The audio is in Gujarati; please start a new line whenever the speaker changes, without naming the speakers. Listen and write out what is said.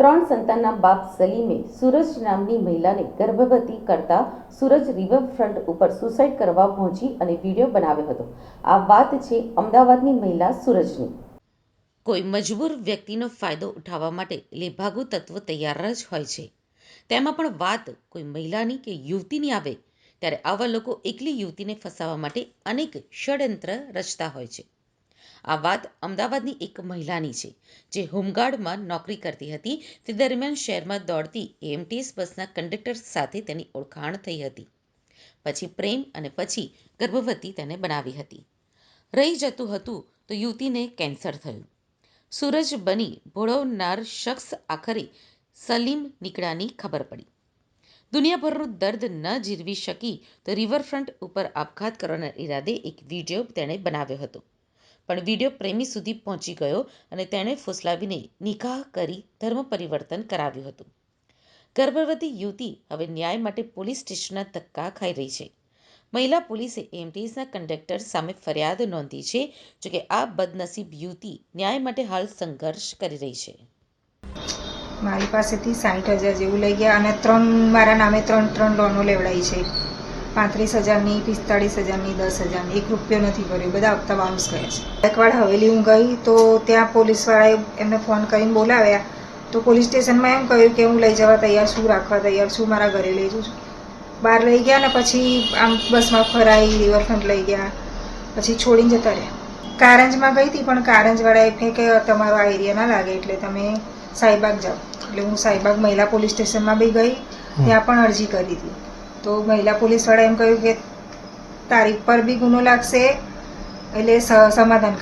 સંતાનના બાપ સલીમે સૂરજ નામની મહિલાને ગર્ભવતી કરતા સૂરજ રિવરફ્રન્ટ ઉપર સુસાઇડ કરવા પહોંચી અને વીડિયો બનાવ્યો હતો. આ વાત છે અમદાવાદની મહિલા સૂરજની. કોઈ મજબૂર વ્યક્તિનો ફાયદો ઉઠાવવા માટે લેભાગુ તત્વ તૈયાર જ હોય છે. તેમાં પણ વાત કોઈ મહિલાની કે યુવતીની આવે, ત્યારે આવા લોકો એકલી યુવતીને ફસાવવા માટે અનેક ષડયંત્ર રચતા હોય છે. આ વાત અમદાવાદની એક મહિલાની છે, જે હોમગાર્ડમાં નોકરી કરતી હતી. તે દરમિયાન શહેરમાં દોડતી એએમટીએસ બસના કંડક્ટર સાથે તેની ઓળખાણ થઈ હતી. પછી પ્રેમ અને પછી ગર્ભવતી તેને બનાવી હતી. રહી જતું હતું તો યુવતીને કેન્સર થયું. સૂરજ બની ભોળવનાર શખ્સ આખરે સલીમ નીકળાની ખબર પડી. દુનિયાભરનું દર્દ ન જીરવી શકી તો રિવરફ્રન્ટ ઉપર આપઘાત કરવાના ઈરાદે એક વીડિયો તેણે બનાવ્યો હતો. પણ વીડિયો પ્રેમી સુધી પહોંચી ગયો અને તેણે ફોસલાવીને નિકાહ કરી ધર્મ પરિવર્તન કરાવ્યું હતું. ગર્ભવતી યુવતી હવે ન્યાય માટે પોલીસ સ્ટેશનના ધક્કા ખાઈ રહી છે. મહિલા પોલીસે એમટીએસના કંડક્ટર સામે ફરિયાદ નોંધી છે જોકે આ બદનસીબ યુવતી ન્યાય માટે હાલ સંઘર્ષ કરી રહી છે.
મારી પાસેથી સાઠ હજાર જેવું લઈ ગયા અને ત્રણ, મારા નામે ત્રણ ત્રણ લોનો લેવડાઈ છે. પાંત્રીસ હજારની પિસ્તાળીસ હજારની દસ હજારની એક રૂપિયો નથી ભર્યો. બધા હપ્તા બાઉન્સ ગયા છે. એકવાર હવેલી હું ગઈ તો ત્યાં પોલીસવાળાએ એમને ફોન કરીને બોલાવ્યા. તો પોલીસ સ્ટેશનમાં એમ કહ્યું કે હું લઈ જવા તૈયાર છું રાખવા તૈયાર છું મારા ઘરે લઈ જઉં છું. બહાર લઈ ગયા ને પછી આમ બસમાં ફરાઈ રિવરફ્રન્ટ લઈ ગયા. પછી છોડીને જતા રહ્યા. કારંજમાં ગઈ હતી પણ કારંજવાળાએ ફે કે તમારો આ એરિયા ના લાગે એટલે તમે સાઈબાગ જાઓ. એટલે હું સાઈબાગ મહિલા પોલીસ સ્ટેશનમાં બી ગઈ ત્યાં પણ અરજી કરી હતી તો મહિલા પોલીસવાળા એમ કહ્યું કે તારીખ પર બી ગુનો લાગશે એટલે સમાધાન